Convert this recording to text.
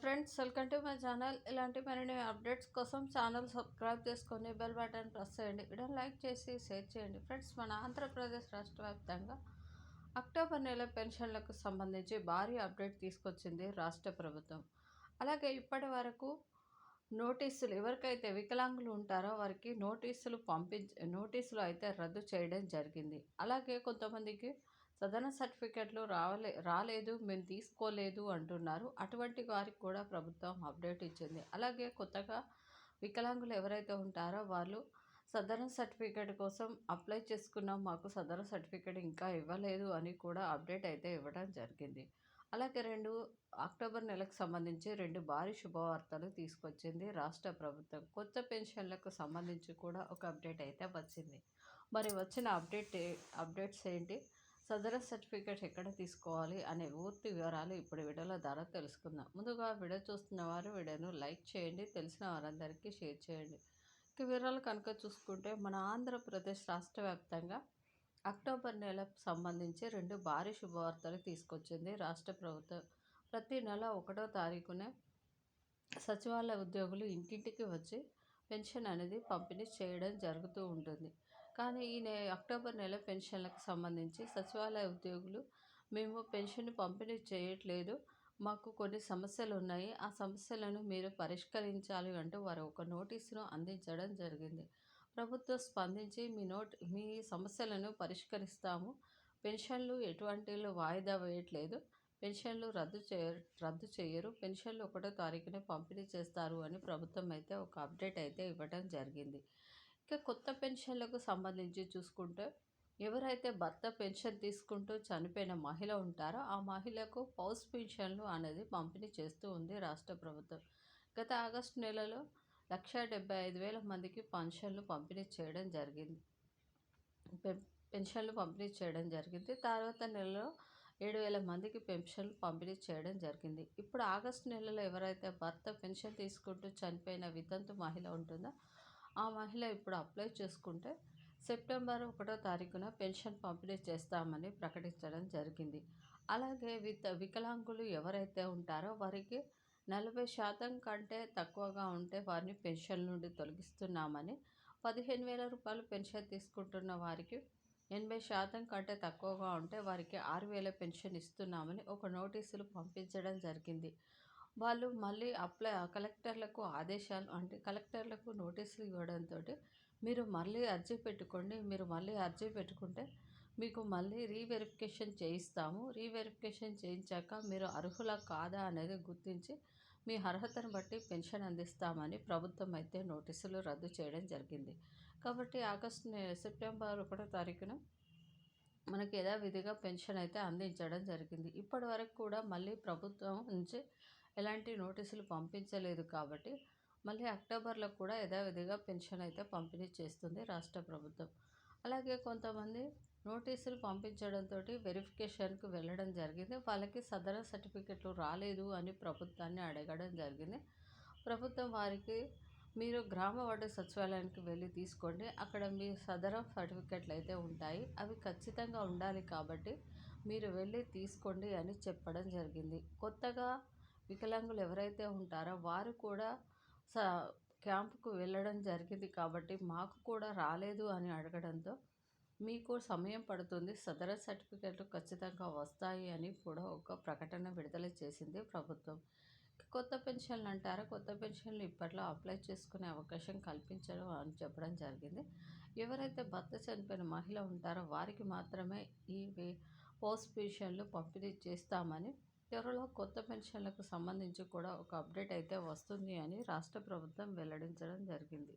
Friends welcome to my channel ఇలాంటి మరిన్ని updates కోసం ఛానల్ సబ్స్క్రైబ్ చేసుకొని బెల్ బటన్ ప్రెస్ చేయండి. వీడియో లైక్ చేసి షేర్ చేయండి. ఫ్రెండ్స్ మన ఆంధ్రప్రదేశ్ రాష్ట్ర వ్యాప్తంగా అక్టోబర్ నెల పెన్షన్లకు సంబంధించి భారీ అప్డేట్ తీసుకొచ్చింది రాష్ట్ర ప్రభుత్వం. అలాగే ఇప్పటి వరకు నోటీసులు ఎవరికైతే వికలాంగులు ఉంటారో వారికి నోటీసులు పంపించ నోటీసులు అయితే రద్దు చేయడం జరిగింది. అలాగే కొంతమందికి సదన సర్టిఫికెట్లు రావలే రాలేదు మేము తీసుకోలేదు అంటున్నారు. అటువంటి వారికి కూడా ప్రభుత్వం అప్డేట్ ఇచ్చింది. అలాగే కొత్తగా వికలాంగులు ఎవరైతే ఉంటారో వాళ్ళు సదరణ సర్టిఫికేట్ కోసం అప్లై చేసుకున్నాం మాకు సదరన్ సర్టిఫికేట్ ఇంకా ఇవ్వలేదు అని కూడా అప్డేట్ అయితే ఇవ్వడం జరిగింది. అలాగే రెండు అక్టోబర్ నెలకు సంబంధించి రెండు భారీ శుభవార్తలు తీసుకొచ్చింది రాష్ట్ర ప్రభుత్వం. కొత్త పెన్షన్లకు సంబంధించి కూడా ఒక అప్డేట్ అయితే వచ్చింది. మరి వచ్చిన అప్డేట్ అప్డేట్స్ ఏంటి? సదర సర్టిఫికేట్ ఎక్కడ తీసుకోవాలి అనే పూర్తి వివరాలు ఇప్పుడు వీడియోల ద్వారా తెలుసుకుందాం. ముందుగా వీడియో చూస్తున్న వారు వీడియోను లైక్ చేయండి తెలిసిన వారందరికీ షేర్ చేయండి. ఇక వివరాలు కనుక చూసుకుంటే మన ఆంధ్రప్రదేశ్ రాష్ట్ర వ్యాప్తంగా అక్టోబర్ నెలకు సంబంధించి రెండు భారీ శుభవార్తలు తీసుకొచ్చింది రాష్ట్ర ప్రభుత్వం. ప్రతి నెల ఒకటో తారీఖునే సచివాలయ ఉద్యోగులు ఇంటింటికి వచ్చి పెన్షన్ అనేది పంపిణీ చేయడం జరుగుతూ ఉంటుంది. కానీ ఈ నె అక్టోబర్ నెల పెన్షన్లకు సంబంధించి సచివాలయ ఉద్యోగులు మేము పెన్షన్ పంపిణీ చేయట్లేదు. మాకు కొన్ని సమస్యలు ఉన్నాయి. ఆ సమస్యలను మీరు పరిష్కరించాలి అంటూ వారు ఒక నోటీసును అందించడం జరిగింది. ప్రభుత్వం స్పందించి మీ నోట్ మీ సమస్యలను పరిష్కరిస్తాము. పెన్షన్లు ఎటువంటి వాయిదా వేయట్లేదు. పెన్షన్లు రద్దు చేయ రద్దు చేయరు. పెన్షన్లు ఒకటో తారీఖునే పంపిణీ చేస్తారు అని ప్రభుత్వం అయితే ఒక అప్డేట్ అయితే ఇవ్వడం జరిగింది. ఇక కొత్త పెన్షన్లకు సంబంధించి చూసుకుంటే ఎవరైతే భర్త పెన్షన్ తీసుకుంటూ చనిపోయిన మహిళ ఉంటారో ఆ మహిళకు పౌస్ పెన్షన్లు అనేది పంపిణీ చేస్తూ ఉంది రాష్ట్ర ప్రభుత్వం. గత ఆగస్టు నెలలో లక్ష డెబ్బై ఐదు వేల మందికి పెన్షన్లు పంపిణీ చేయడం జరిగింది. పెన్షన్లు పంపిణీ చేయడం జరిగింది. తర్వాత నెలలో ఏడు వేల మందికి పెన్షన్లు పంపిణీ చేయడం జరిగింది. ఇప్పుడు ఆగస్టు నెలలో ఎవరైతే భర్త పెన్షన్ తీసుకుంటూ చనిపోయిన వితంతు మహిళ ఉంటుందో ఆ మహిళ ఇప్పుడు అప్లై చేసుకుంటే సెప్టెంబర్ ఒకటో తారీఖున పెన్షన్ పంపిణీ చేస్తామని ప్రకటించడం జరిగింది. అలాగే విత వికలాంగులు ఎవరైతే ఉంటారో వారికి నలభై శాతం కంటే తక్కువగా ఉంటే వారిని పెన్షన్ నుండి తొలగిస్తున్నామని పదిహేను వేల రూపాయలు పెన్షన్ తీసుకుంటున్న వారికి ఎనభై శాతం కంటే తక్కువగా ఉంటే వారికి ఆరు వేల పెన్షన్ ఇస్తున్నామని ఒక నోటీసులు పంపించడం జరిగింది. వాళ్ళు మళ్ళీ అప్లై కలెక్టర్లకు ఆదేశాలు అంటే కలెక్టర్లకు నోటీసులు ఇవ్వడంతో మీరు మళ్ళీ అర్జీ పెట్టుకోండి. మీరు మళ్ళీ అర్జీ పెట్టుకుంటే మీకు మళ్ళీ రీవెరిఫికేషన్ చేయిస్తాము. రీవెరిఫికేషన్ చేయించాక మీరు అర్హుల కాదా అనేది గుర్తించి మీ అర్హతను బట్టి పెన్షన్ అందిస్తామని ప్రభుత్వం అయితే నోటీసులు రద్దు చేయడం జరిగింది. కాబట్టి ఆగస్టు సెప్టెంబర్ ఒకటో తారీఖున మనకి యథావిధిగా పెన్షన్ అయితే అందించడం జరిగింది. ఇప్పటి వరకు కూడా మళ్ళీ ప్రభుత్వం నుంచి ఎలాంటి నోటీసులు పంపించలేదు కాబట్టి మళ్ళీ అక్టోబర్లో కూడా యథావిధిగా పెన్షన్ అయితే పంపిణీ చేస్తుంది రాష్ట్ర ప్రభుత్వం. అలాగే కొంతమంది నోటీసులు పంపించడంతో వెరిఫికేషన్కి వెళ్ళడం జరిగింది. వాళ్ళకి సదర సర్టిఫికెట్లు రాలేదు అని ప్రభుత్వాన్ని అడగడం జరిగింది. ప్రభుత్వం వారికి మీరు గ్రామ వార్డు సచివాలయానికి వెళ్ళి తీసుకోండి. అక్కడ మీ సదర సర్టిఫికెట్లు అయితే ఉంటాయి. అవి ఖచ్చితంగా ఉండాలి కాబట్టి మీరు వెళ్ళి తీసుకోండి అని చెప్పడం జరిగింది. కొత్తగా వికలాంగులు ఎవరైతే ఉంటారో వారు కూడా స క్యాంపుకు వెళ్ళడం జరిగింది కాబట్టి మాకు కూడా రాలేదు అని అడగడంతో మీకు సమయం పడుతుంది సదర సర్టిఫికెట్లు ఖచ్చితంగా వస్తాయి అని కూడా ఒక ప్రకటన విడుదల చేసింది ప్రభుత్వం. కొత్త పెన్షన్లు అంటారా? కొత్త పెన్షన్లు ఇప్పట్లో అప్లై చేసుకునే అవకాశం కల్పించడం అని చెప్పడం జరిగింది. ఎవరైతే భర్త చనిపోయిన మహిళ ఉంటారో వారికి మాత్రమే ఈ పోస్ట్ పెన్షన్లు పంపిణీ చేస్తామని త్వరలో కొత్త పెన్షన్లకు సంబంధించి కూడా ఒక అప్డేట్ అయితే వస్తుంది అని రాష్ట్ర ప్రభుత్వం వెల్లడించడం జరిగింది.